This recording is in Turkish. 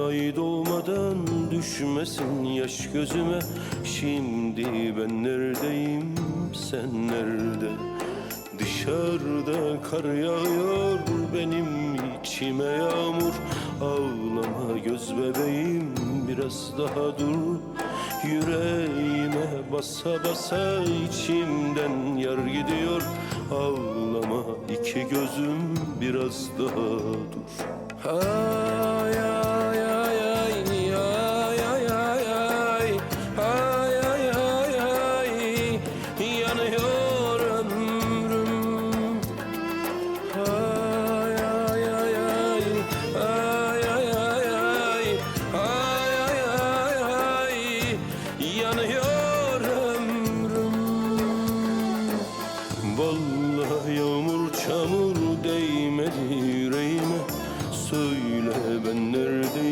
Ay doğmadan düşmesin yaş gözüme. Şimdi ben neredeyim sen nerede? Dışarıda kar yağıyor benim içime yağmur. Ağlama göz bebeğim biraz daha dur. Yüreğime basa basa içimden yar gidiyor. Ağlama iki gözüm biraz daha dur. Ah Vallahi yağmur çamur değmedi yüreğime. Söyle ben neredeyim?